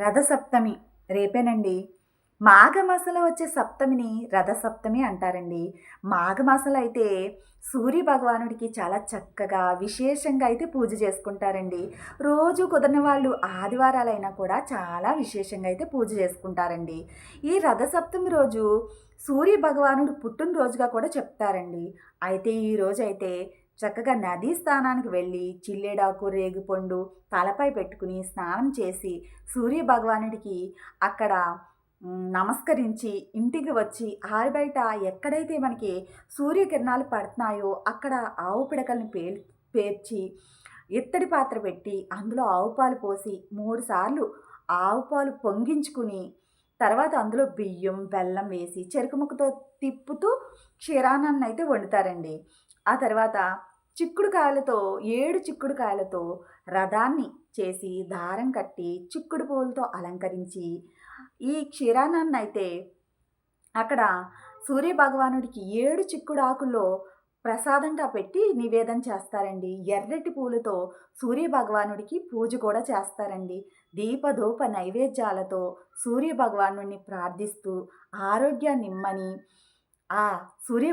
రథసప్తమి. రేపేనండి. మాఘమాసంలో వచ్చే సప్తమిని రథసప్తమి అంటారండి. మాఘమాసంలో అయితే సూర్య భగవానుడికి చాలా చక్కగా విశేషంగా అయితే పూజ చేసుకుంటారండి. రోజు కుదిరిన వాళ్ళు ఆదివారాలైనా కూడా చాలా విశేషంగా అయితే పూజ చేసుకుంటారండి. ఈ రథసప్తమి రోజు సూర్య భగవానుడు పుట్టినరోజుగా కూడా చెప్తారండి. అయితే ఈ రోజు అయితే చక్కగా నదీ స్నానానికి వెళ్ళి చిల్లేడాకు రేగిపండు తలపై పెట్టుకుని స్నానం చేసి సూర్య భగవానుడికి అక్కడ నమస్కరించి ఇంటికి వచ్చి ఆరి బయట ఎక్కడైతే మనకి సూర్యకిరణాలు పడుతున్నాయో అక్కడ ఆవు పిడకల్ని పేల్ పేర్చి ఇత్తడి పాత్ర పెట్టి అందులో ఆవు పాలు పోసి మూడు సార్లు ఆవు పాలు పొంగించుకుని తర్వాత అందులో బియ్యం బెల్లం వేసి చెరుకు ముక్కతో తిప్పుతూ క్షీరానాన్ని అయితే వండుతారండి. ఆ తర్వాత చిక్కుడు కాయలతో ఏడు చిక్కుడు కాయలతో రథాన్ని చేసి దారం కట్టి చిక్కుడు పువ్వులతో అలంకరించి ఈ క్షీరానాన్ని అయితే అక్కడ సూర్య భగవానుడికి ఏడు చిక్కుడు ఆకుల్లో ప్రసాదంగా పెట్టి నివేదన చేస్తారండి. ఎర్రటి పూలతో సూర్య భగవానుడికి పూజ కూడా చేస్తారండి. దీపధూప నైవేద్యాలతో సూర్య ప్రార్థిస్తూ ఆరోగ్యాన్ని ఇమ్మని ఆ సూర్య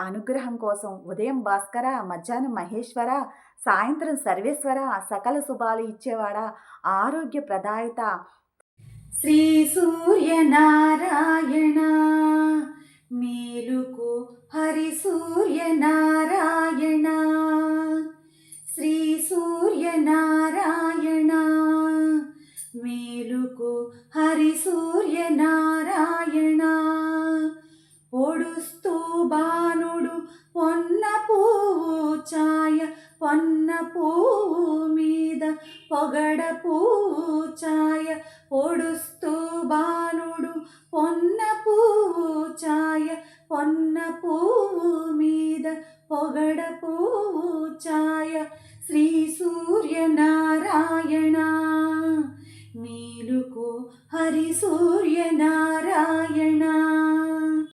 అనుగ్రహం కోసం ఉదయం భాస్కర మధ్యాహ్నం మహేశ్వర సాయంత్రం సర్వేశ్వర సకల శుభాలు ఇచ్చేవాడా ఆరోగ్య ప్రదాయత. శ్రీ సూర్యనారాయణ హరి హరి సూర్యనారాయణ శ్రీ సూర్యనారాయణ మేలుకు హరి సూర్యనారాయణ పొడుస్తూ బాణుడు పొన్న పువ్వు ఛాయ పొన్న పువ్వు మీద పొగడ పువ్వు పొన్న పువ్వు ఛాయ పొన్న పువ్వు మీద పొగడ పువ్వు ఛాయ. శ్రీ సూర్యనారాయణ మేలుకో హరి సూర్యనారాయణ.